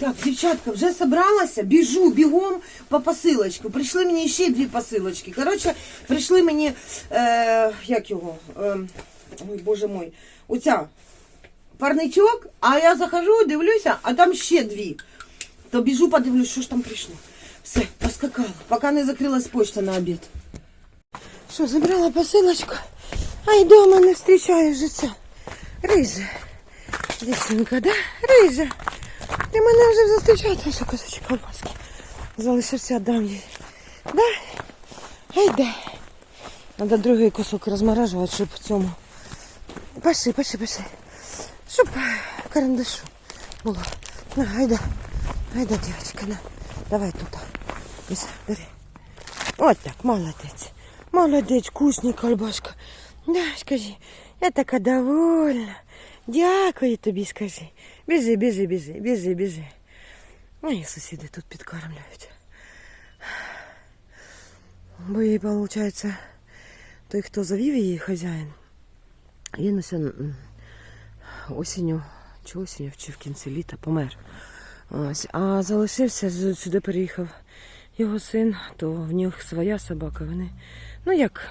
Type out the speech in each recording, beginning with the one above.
Так, дівчатка, вже собралася, біжу бігом по посилочку. Прийшли мені ще дві посилочки. Коротше, прийшли мені, е, як його, е, ой, боже мой, оця парничок, а я захожу, дивлюся, а там ще дві. То біжу, подивлюсь, що ж там прийшло. Все, поскакала, поки не закрилась почта на обід. Що, забрала посилочку, а й дома не зустрічаю це. Рижа. Дівчинка, да? Рижа. Ти мене вже зустрічаєш, ось кусочок колбаски. Залишився, дам їй. Да? Гайда. Треба другий кусок розморажувати, щоб цьому. Пошли, пошли, пошли. Щоб карандашу було. На, гайда. Гайда, дівчинка, на. Давай тут. Ось, бери. От так, молодець. Молодець, вкусний колбашка. Да, скажи, я така довольна. Дякую тобі, скажи. Біжи, біжи, біжи, біжи, біжи. Мої сусіди тут підкармлюють. Бо їй, виходить, той, хто завів її хазяїн, він ось осінню, чи осінню, чи в кінці літа помер. Ось. А залишився, сюди переїхав його син, то в них своя собака. Вони, ну як,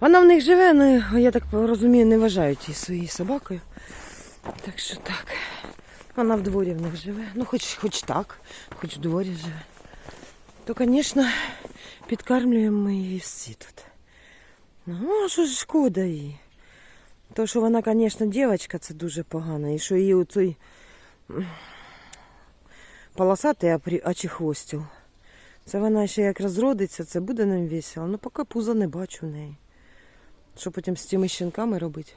вона в них живе, але я так розумію, не вважають її своєю собакою. Так що так. Вона в дворі в них живе. Ну, хоч, хоч так, хоч в дворі живе. То, звісно, підкармлюємо ми її всі тут. Ну, що ж шкода їй? То, що вона, звісно, дівчинка, це дуже погано. І що її оцей полосатий очехвостів. Це вона ще як розродиться, це буде нам весело. Ну, поки пуза не бачу в неї. Що потім з цими щенками робити?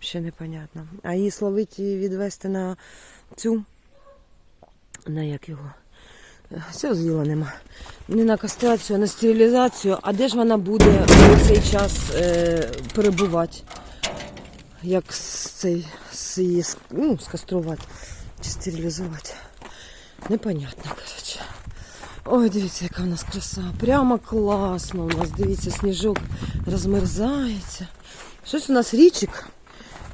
Ще непонятно. А її словить і відвести на цю, на як його. Все з'їла нема. Не на кастрацію, а на стерилізацію. А де ж вона буде в цей час е, перебувати? Як цей її ну, скаструвати чи стерилізувати? Непонятно, коротше. Ой, дивіться, яка в нас краса. Прямо класно у нас. Дивіться, сніжок розмерзається. Щось у нас річик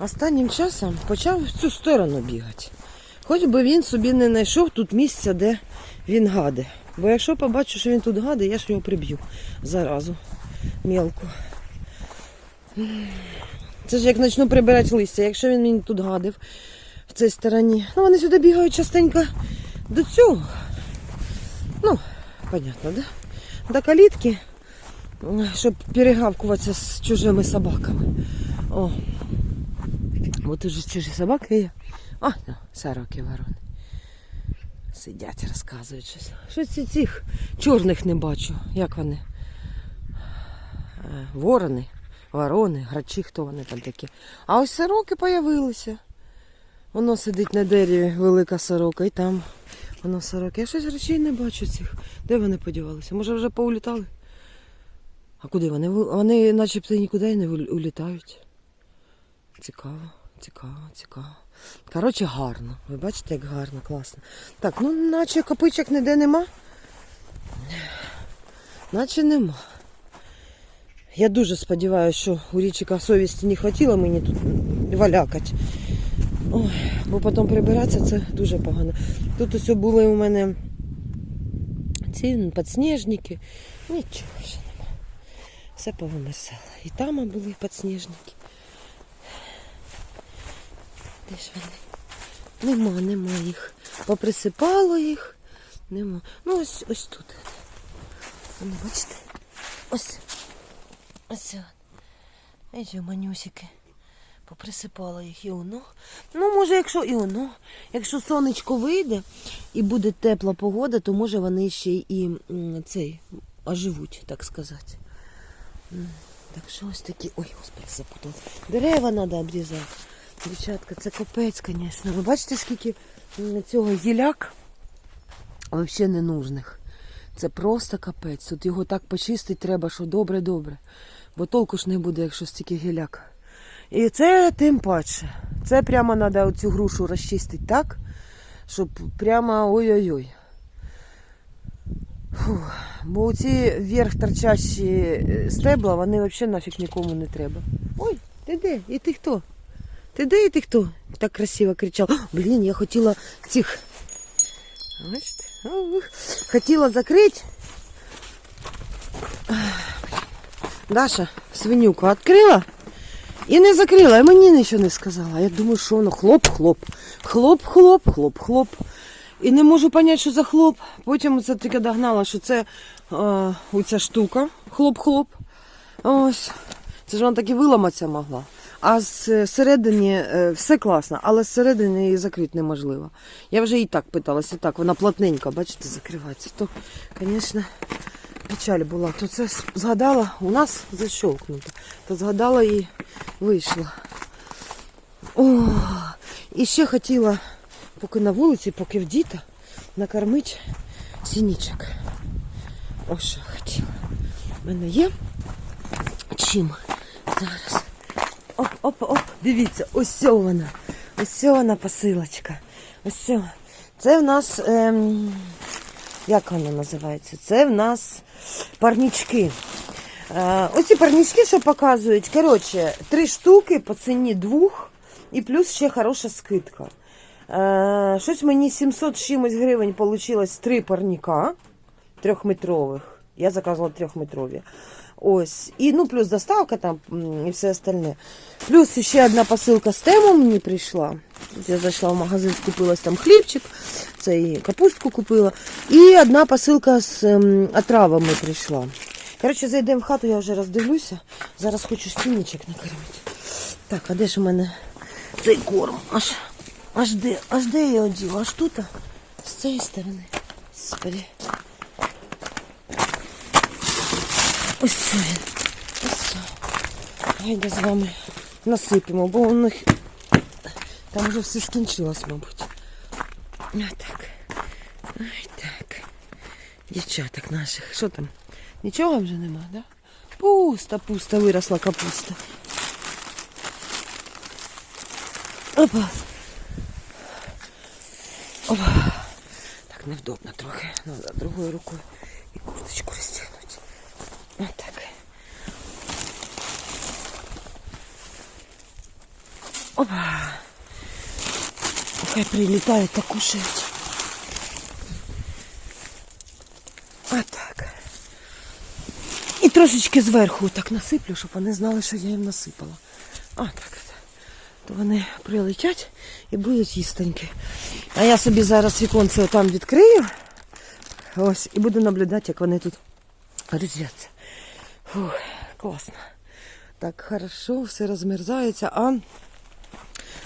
останнім часом почав в цю сторону бігати. Хоч би він собі не знайшов тут місця, де він гаде. Бо якщо побачу, що він тут гаде, я ж його приб'ю заразу мелку. Це ж як почну прибирати листя, якщо він мені тут гадив в цій стороні. Ну, вони сюди бігають частенько до цього. Ну, понятно, да? До калітки, щоб перегавкуватися з чужими собаками. О. От уже чужі собаки є. О, ну, сороки ворони. Сидять, розказують щось. Щось ці цих чорних не бачу. Як вони? Е, Ворони, ворони, грачі, хто вони там такі. А ось сороки появилися. Воно сидить на дереві, велика сорока, і там воно сороки. Я щось речей не бачу цих. Де вони подівалися? Може вже поулітали? А куди вони? Вони начебто нікуди не улітають. Цікаво, цікаво, цікаво. Коротше, гарно. Ви бачите, як гарно, класно. Так, ну наче копичок ніде нема. Наче нема. Я дуже сподіваюся, що у річика совісті не хватило мені тут валякати. Ой, бо потім прибиратися це дуже погано. Тут ось були у мене ці підсніжники. Нічого вже нема. Все повимерзало. І там були підсніжники. Де ж вони? Нема, нема їх. Поприсипало їх. Нема. Ну ось ось тут. Вони, бачите? Ось. Ось. Ось манюсики. Поприсипала їх і воно. Ну, може, якщо і воно. Якщо сонечко вийде і буде тепла погода, то може вони ще і цей оживуть, так сказати. Так що ось такі. Ой, господи, запутала. Дерева треба обрізати. Дівчатка, це капець, звісно. Ви бачите, скільки цього гіляк взагалі ненужних. Це просто капець. Тут його так почистити треба, що добре-добре. Бо толку ж не буде, якщо стільки гіляк. І це тим паче. Це прямо треба оцю грушу розчистити так, щоб прямо ой-ой-ой. Бо ці вверх торчащі е, стебла, вони взагалі нафіг нікому не треба. Ой, ти де? І ти хто? Ти де і ти хто? Так красиво кричав. Блін, я хотіла цих? Хотіла закрити. Даша свинюку відкрила і не закрила, і мені нічого не сказала. Я думаю, що воно хлоп-хлоп. Хлоп-хлоп, хлоп-хлоп. І не можу зрозуміти, що за хлоп. Потім це тільки догнала, що це е, оця штука. Хлоп-хлоп. Ось. Це ж вона таки виламатися могла. А з середини е, все класно, але зсередини її закрити неможливо. Я вже і так питалася, і так, вона плотненько, бачите, закривається. То, звісно, печаль була. То це згадала, у нас защелкнуто. То згадала і вийшла. О, і ще хотіла, поки на вулиці, поки в діта, накормити сінічок. Ось що хотіла. У мене є чим зараз. Оп, оп, оп, дивіться, ось вона. Ось вона посилочка. Ось. Це в нас, ем, як воно називається? Це в нас парнічки. Е, оці парнічки, що показують, коротше, три штуки по ціні двох і плюс ще хороша скидка. Е, щось мені 700 чимось гривень вийшло три парніка трьохметрових. Я заказувала трьохметрові. Ось. І ну, плюс доставка там і все остальне. Плюс ще одна посилка з тему мені прийшла. Я зайшла в магазин, купила там хлібчик, це і капустку купила. І одна посилка з ем, отравами прийшла. Коротше, зайдемо в хату, я вже роздивлюся. Зараз хочу стінічок накормити. Так, а де ж у мене цей корм? Аж, аж де, аж де я його діла? Аж тут? З цієї сторони. Господи. Ось це він. Ось це. Гайда з вами насипемо, бо у них там вже все скінчилось, мабуть. Ось так. Ой, так. Дівчаток наших. Що там? Нічого вже нема, да? Пусто, пусто виросла капуста. Опа. Опа. Так невдобно трохи. Надо другою рукою і курточку розтягнути. Вот так. Опа. Хай прилетают, так кушают. А. І трошечки зверху так насиплю, щоб вони знали, що я їм насипала. А так. То вони прилетять і будуть їстенькі. А я собі зараз віконце там відкрию. Ось, і буду наблюдати, як вони тут розв'яться. Фух, класно. Так хорошо, все розмерзається, а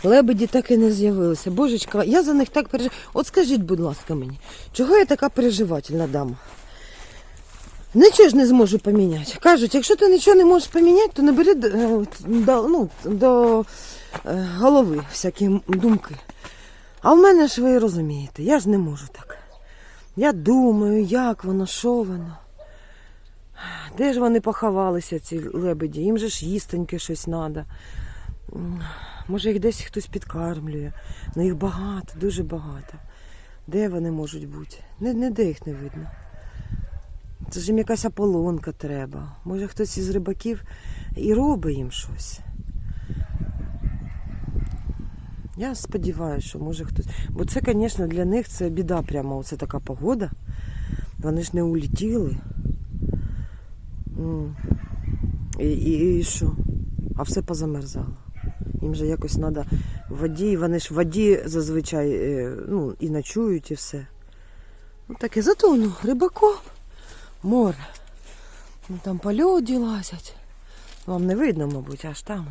лебеді так і не з'явилися. Божечка, я за них так переживаю. От скажіть, будь ласка, мені, чого я така переживательна дама? Нічого ж не зможу поміняти. Кажуть, якщо ти нічого не можеш поміняти, то не ну, до е, голови всякі думки. А в мене ж ви розумієте, я ж не можу так. Я думаю, як воно, що воно. Де ж вони поховалися, ці лебеді? Їм же ж їстеньке щось треба. Може, їх десь хтось підкармлює. Ну їх багато, дуже багато. Де вони можуть бути? Не, не де їх не видно. Це ж їм якась ополонка треба. Може хтось із рибаків і робить їм щось. Я сподіваюся, що може хтось. Бо це, звісно, для них це біда прямо. Оце така погода. Вони ж не улетіли. І, і, і що? А все позамерзало. Їм же якось треба в воді, і вони ж в воді зазвичай е, ну, і ночують, і все. Ну таке зато ну, рибаков, море. Ну там по льоді лазять. Вам не видно, мабуть, аж там.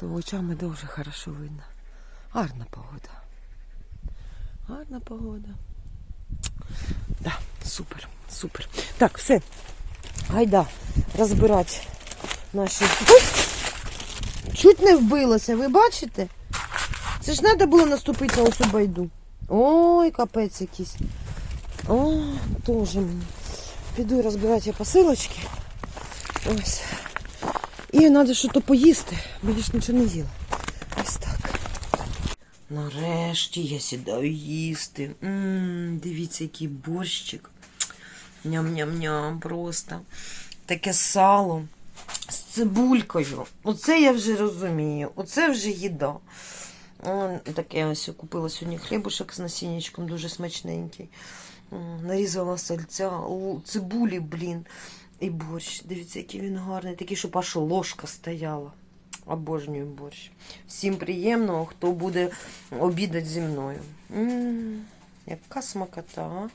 То очами дуже хорошо видно. Гарна погода. Гарна погода. Да, супер, супер. Так, все. Гайда розбирати наші. Чуть не вбилося, ви бачите? Це ж треба було наступити на оцю байду. Ой, капець якийсь. О, теж мені. Піду розбирати я посилочки. Ось. І треба щось поїсти, бо я ж нічого не їла. Ось так. Нарешті я сідаю їсти. М, дивіться, який борщик. Ням-ням-ням просто. Таке сало з цибулькою. Оце я вже розумію. Оце вже їда. Таке ось купила сьогодні хлібушек з насіннячком, дуже смачненький. Нарізала сальця, цибулі, блін, і борщ. Дивіться, який він гарний, такий, щоб аж ложка стояла. Обожнюю борщ. Всім приємного, хто буде обідати зі мною. М, Яка смакота, а?